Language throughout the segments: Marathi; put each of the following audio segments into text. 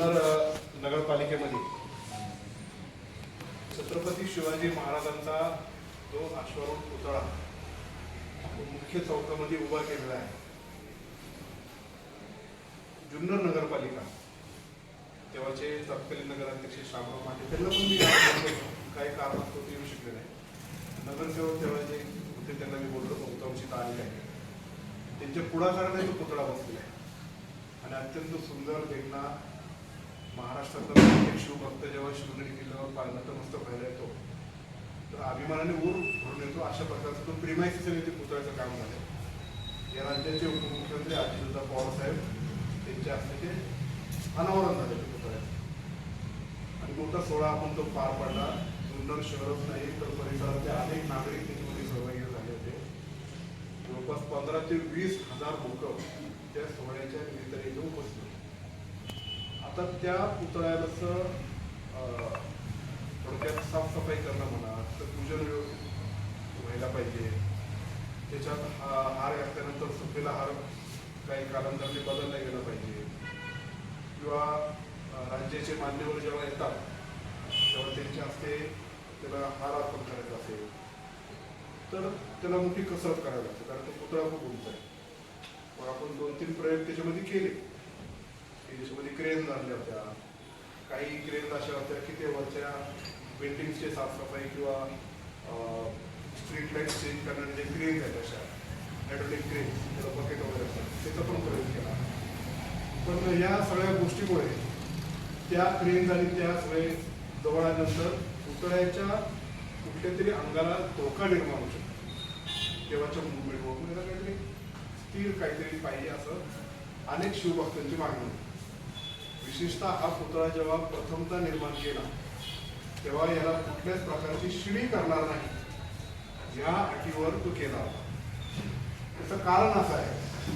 जुन्नर नगरपालिकेमध्ये. छत्रपती शिवाजी महाराजांचा जो अश्वारूढ पुतळा तो मुख्य चौकामध्ये उभा केलेला आहे. जुन्नर नगरपालिका तेव्हाचे तत्कालीन नगराध्यक्ष श्यामराव माटे त्यांना पण मी काही कारणास्तव येऊ शकले नाही. नगरसेवक तेव्हा जे होते त्यांना मी बोललो बहुतांशी तारीख आहे. त्यांच्या पुढाकाराने तो पुतळा बसलेला आहे. आणि अत्यंत सुंदर देखना महाराष्ट्रातला प्रत्येक शिवभक्त जेव्हा शिवनेरी किल्ल्यावर पाहिलं तर मस्त पाहायला येतो. तर अभिमानाने ऊर भरून येतो. अशा प्रकारचं तो प्रेमायसी सगळे ते पुतळ्याचं काम झालं या राज्याचे उपमुख्यमंत्री अजितदा पवार साहेब त्यांच्या हस्ते ते अनावरण झाले ते पुतळ्याचं. आणि मोठा सोहळा आपण तो पार पडला. जुन्नर शहरच नाही तर परिसरातले अनेक नागरिक त्याच्यामध्ये सहभागी झाले होते. जवळपास पंधरा ते वीस हजार लोक त्या सोहळ्याच्या निमित्ताने इथे उपस्थित आता त्या पुतळ्याचं थोडक्यात साफसफाई करणं म्हणा तर पूजन व्यवस्थित व्हायला पाहिजे. त्याच्यात हा हार घातल्यानंतर सुपेला हार काही कालांतराने बदलला गेला पाहिजे. किंवा राज्याचे मान्यवर जेव्हा येतात तेव्हा त्यांच्या हस्ते त्याला हार अर्पण करायचा असेल तर त्याला मोठी कसरत करायला लागते कारण तो पुतळा खूप उंच आहे. मग आपण दोन तीन प्रयोग त्याच्यामध्ये केले. त्याच्यामध्ये काही क्रेन आणल्या होत्या. काही क्रेन अशा होत्या की ते वरच्या साफसफाई किंवा स्ट्रीट लाइट चेंज करणारे जे क्रेन आहेत अशा हायड्रोलिक क्रेन त्याला बकेट वगैरे असतात. त्याचा पण प्रयोग केला. पण या सगळ्या गोष्टीमुळे त्या क्रेन आणि त्या सगळे जवळ आल्यानंतर पुतळ्याच्या कुठल्या तरी अंगाला धोका निर्माण होऊ शकतो. तेव्हाच्या मुंबईत याला काहीतरी स्थिर काहीतरी पाहिजे असं अनेक शिवभक्तांची मागणी होती. विशेषतः हा पुतळा जेव्हा प्रथमता निर्माण केला तेव्हा याला कुठल्याच प्रकारची शिडी करणार नाही. या अटीवर तो केला होता. त्याचं कारण असं आहे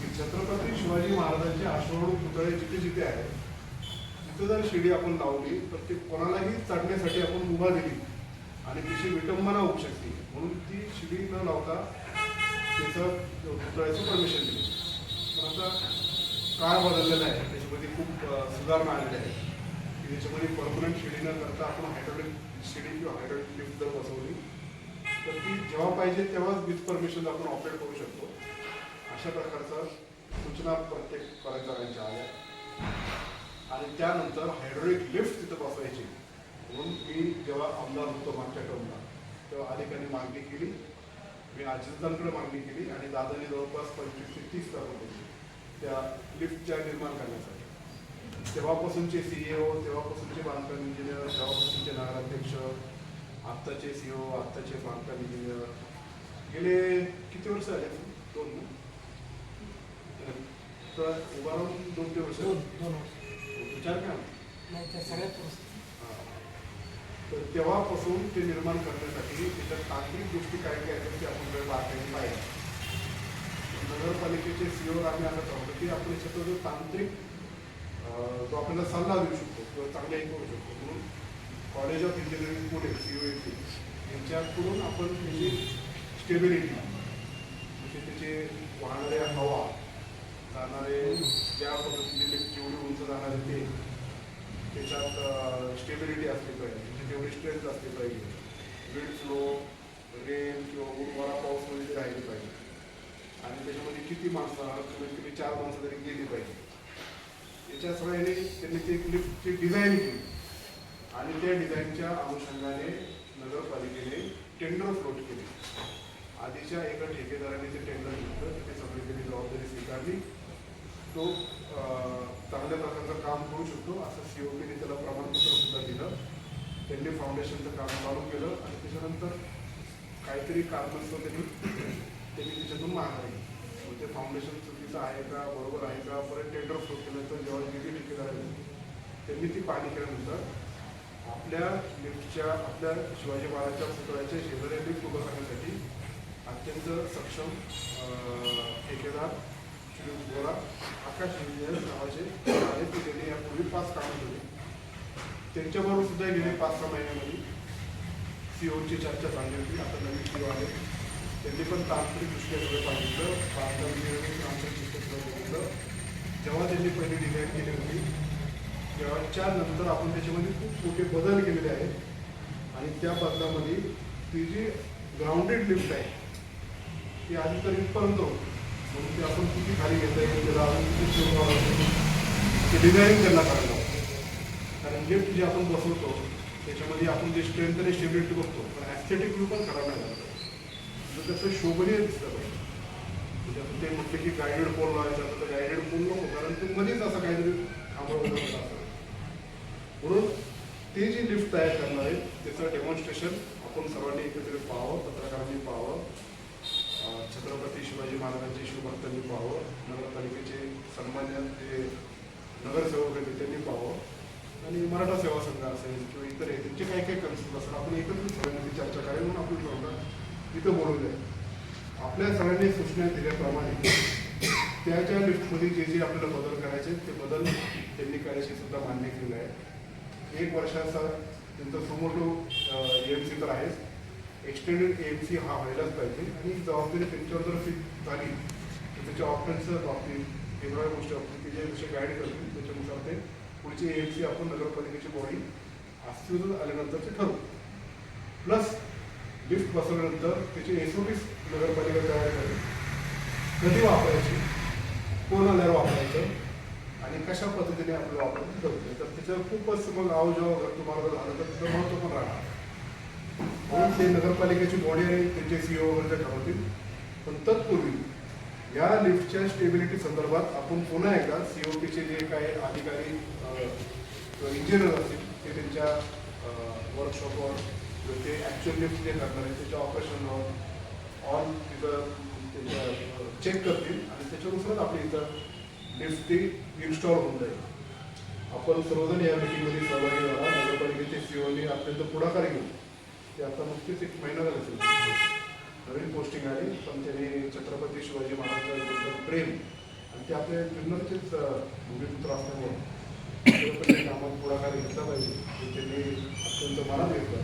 की छत्रपती शिवाजी महाराजांचे अश्वारूढ पुतळे जिथे जिथे आहेत तिथं जर शिडी आपण लावली तर ती कोणालाही चढण्यासाठी आपण मुभा दिली आणि तिची विटंबना होऊ शकते म्हणून ती शिडी न लावता त्याचं पुतळ्याचं परमिशन दिली. पण आता काळ बदललेला आहे. त्याच्यामध्ये खूप सुधारणा आलेल्या आहे. की त्याच्यामध्ये परमनंट शिडी न करता आपण हायड्रोलिक शिडी किंवा हायड्रोलिक लिफ्ट जर बसवली तर ती जेव्हा पाहिजे तेव्हाच विथ परमिशन आपण ऑपरेट करू शकतो. अशा प्रकारचा सूचना प्रत्येक कर्मचाऱ्यांच्या आल्या. आणि त्यानंतर हायड्रोलिक लिफ्ट तिथं बसवायची म्हणून मी जेव्हा आमदार होतो मागच्या टर्मला तेव्हा अनेकांनी मागणी केली. मी अजितदांकडे मागणी केली आणि दादानी जवळपास पंचवीस ते तीस लाख रुपये त्या लिफ्टच्या निर्माण करण्यासाठी. तेव्हापासूनचे सीईओ तेव्हापासूनचे बांधकाम इंजिनियर तेव्हापासूनचे नगराध्यक्ष आत्ताचे सीईओ आत्ताचे बांधकाम इंजिनियर गेले किती वर्ष आले दोन? तर उभारून दोन ते वर्ष? दोन दोन वर्ष. विचार वस्तू तर तेव्हापासून ते निर्माण करण्यासाठी त्याच्यात तांत्रिक गोष्टी काय काय आहेत ते आपण वेळ बारकाईने पाहिजे नगरपालिकेचे सीओ आम्ही ठरवलं की आपण याच्यात जो तांत्रिक तो आपल्याला सल्ला देऊ शकतो किंवा चांगले करू शकतो. म्हणून college of engineering Pune C O यांच्याकडून आपण त्याची स्टेबिलिटी म्हणजे त्याचे वाहणाऱ्या हवा जाणारे ज्या पद्धतीने जेवढी उंच जाणारे ते त्याच्यात स्टेबिलिटी असली पाहिजे. त्याची तेवढी स्ट्रेंथ असली पाहिजे. विंड फ्लो रेन किंवा उर्वारा पाऊसमध्ये ते राहिली पाहिजे. आणि त्याच्यामध्ये किती माणसं कमीत कमी चार माणसं तरी गेली पाहिजे. त्याच्या सगळ्यांनी त्यांनी ते लिफ्टची डिझाईन केली. आणि त्या डिझाईनच्या अनुषंगाने नगरपालिकेने टेंडर फ्लोट केले. आधीच्या एका ठेकेदाराने ते टेंडर घेतलं तिथे सगळीकडे जबाबदारी स्वीकारली. तो चांगल्या प्रकारचं काम करू शकतो असं सीओपीने त्याला प्रमाणपत्र सुद्धा दिलं. त्यांनी फाउंडेशनचं काम चालू केलं आणि त्याच्यानंतर काहीतरी कारणास्तव त्यांनी त्यांनी त्याच्यातून माघार घेतली. फाउंडेशन चुकीचं आहे का बरोबर आहे का? परत टेंडर फ्लोट केल्यानंतर जेव्हा निधी ठेकेदार त्यांनी ती पाहणी केल्यानंतर आपल्या लिफ्टच्या आपल्या शिवाजी महाराजच्या पुतळ्याच्या शेजारी लिफ्ट उभं करण्यासाठी अत्यंत सक्षम ठेकेदार श्री बोरा आकाश इंजिनियर नावाचे आहेत की त्यांनी यापूर्वी पाच कामं केली. त्यांच्याबरोबर सुद्धा गेले पाच सहा महिन्यामध्ये. सीओची चर्चा चांगली होती. आता नवीन सीओ आहे त्यांनी पण तांत्रिकदृष्ट्या सगळं पाहिलं. बांधकाम तांत्रिक आमच्या सगळं बघितलं जेव्हा त्यांनी पहिली डिझाईन केली होती त्याच्या नंतर आपण त्याच्यामध्ये खूप मोठे बदल केलेले आहेत. आणि त्या बदलामध्ये ती जी ग्राउंडेड लिफ्ट आहे ती आधी तर इथपर्यंत होती. म्हणून ते आपण किती खाली घेता येईल त्याला अजून किती ते डिझाईन त्यांना करायला कारण लिफ्ट जे आपण बसवतो त्याच्यामध्ये आपण जे स्ट्रेंथ आणि स्टेबिलिटी बघतो पण ॲस्थेटिक व्ह्यू पण खराब नाही लागतो तर त्याचं शोभनीय दिसलं पाहिजे म्हणजे ते म्हटलं की गायडेड पोल लावायचा तर गायडेड पोल नको कारण ते मध्येच असं काहीतरी थांबवलं असं. म्हणून ते जी लिफ्ट तयार करणार आहेत त्याचं डेमॉन्स्ट्रेशन आपण सर्वांनी एकत्रित पाहावं पत्रकारांनी पाहावं छत्रपती शिवाजी महाराजांचे शिवभक्तांनी पाहावं नगरपालिकेचे सन्मान्य जे नगरसेवक आहेत त्यांनी पाहावं. आणि मराठा सेवा संघ असेल किंवा इतर आहे त्यांचे काय काय कन्सेप्ट असतात आपण एकत्रित सगळ्यांनी चर्चा करावी म्हणून आपण ठरवलं. इथं बोलवलं आहे आपल्या सगळ्यांनी सूचना दिल्याप्रमाणे त्याच्या लिस्टमध्ये जे जे आपल्याला बदल करायचे ते बदल त्यांनी करायची सुद्धा मान्य केलं आहे. एक वर्षाचा त्यांचा सुमोटो एम सी तर आहेच. एक्सटेंडेड एम सी हा व्हायलाच पाहिजे आणि जबाबदारी त्यांच्यावर जर फिट झाली तर त्याच्या ऑप्शनचं बाबतीत वेगवेगळ्या गोष्टी बाबतीत ते जे जसे गाईड करतील त्याच्यानुसार ते पुढची एम सी आपण नगरपालिकेची बॉडी अस्तित्वात आल्यानंतर ते ठरवू. प्लस लिफ्ट बसवल्यानंतर त्याची एस ओ नगरपालिका तयार करेल कधी वापरायची? कोण आल्यावर वापरायचं? आणि कशा पद्धतीने आपलं वापरायचं ठरवलं तर त्याच्यावर खूपच मग आवजाव घर तुम्हाला झालं तर त्याचं महत्त्व पण राहणार. म्हणून ते नगरपालिकेची बॉडी आणि त्यांचे सीओ वगैरे ठरवतील. पण तत्पूर्वी या लिफ्टच्या स्टेबिलिटी संदर्भात आपण पुन्हा एकदा सीओपीचे जे काही अधिकारी इंजिनियर असतील ते त्यांच्या वर्कशॉपवर किंवा ते ॲक्च्युअल लिफ्ट जे करणार आहे त्याच्या ऑपरेशन ऑन तिथं त्याच्या चेक करतील आणि त्याच्यानुसारच आपली इथं लिफ्ट ती इन्स्टॉल होऊन जाईल. आपण सर्वजण या मीटिंगमध्ये सहभागी झाला. नगरपालिकेचे सीओनी अत्यंत पुढाकार घेऊन ते आता नुकतीच एक महिना झाला असेल. नवीन पोस्टिंग आली. पण त्यांनी छत्रपती शिवाजी महाराजांबद्दल प्रेम आणि ते आपले जुन्नरचेच भूमिपुत्र असल्यामुळे कामात पुढाकार घेतला पाहिजे. त्यांनी अत्यंत मनात घेतला.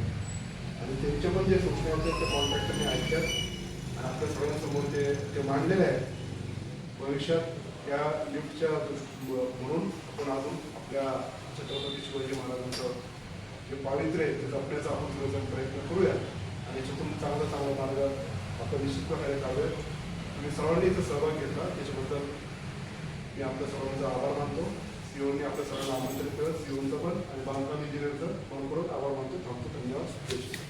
आणि त्यांच्या पण जे सूचना आहेत त्या कॉन्ट्रॅक्टरने ऐकल्यात. आणि आपल्या सगळ्यांसमोर ते ते मांडलेले आहेत भविष्यात या लिफ्टच्या म्हणून आपण अजून आपल्या छत्रपती शिवाजी महाराजांचं जे पावित्र्य आहे ते जपण्याचा आपण थोडासा प्रयत्न करूया. आणि याच्यातून चांगला चांगला मार्ग आपण निश्चित प्रकारे काढूया. तुम्ही सर्वांनी इथं सहभाग घेतला. त्याच्याबद्दल मी आपल्या सर्वांचा आभार मानतो. सीओनी आपल्या सर्वांना आमंत्रित केलं. सीओनचं पण आणि बांधकाम इंजिनियरचं मनपूर्वक आभार मानतो. थांबतो. धन्यवाद. जय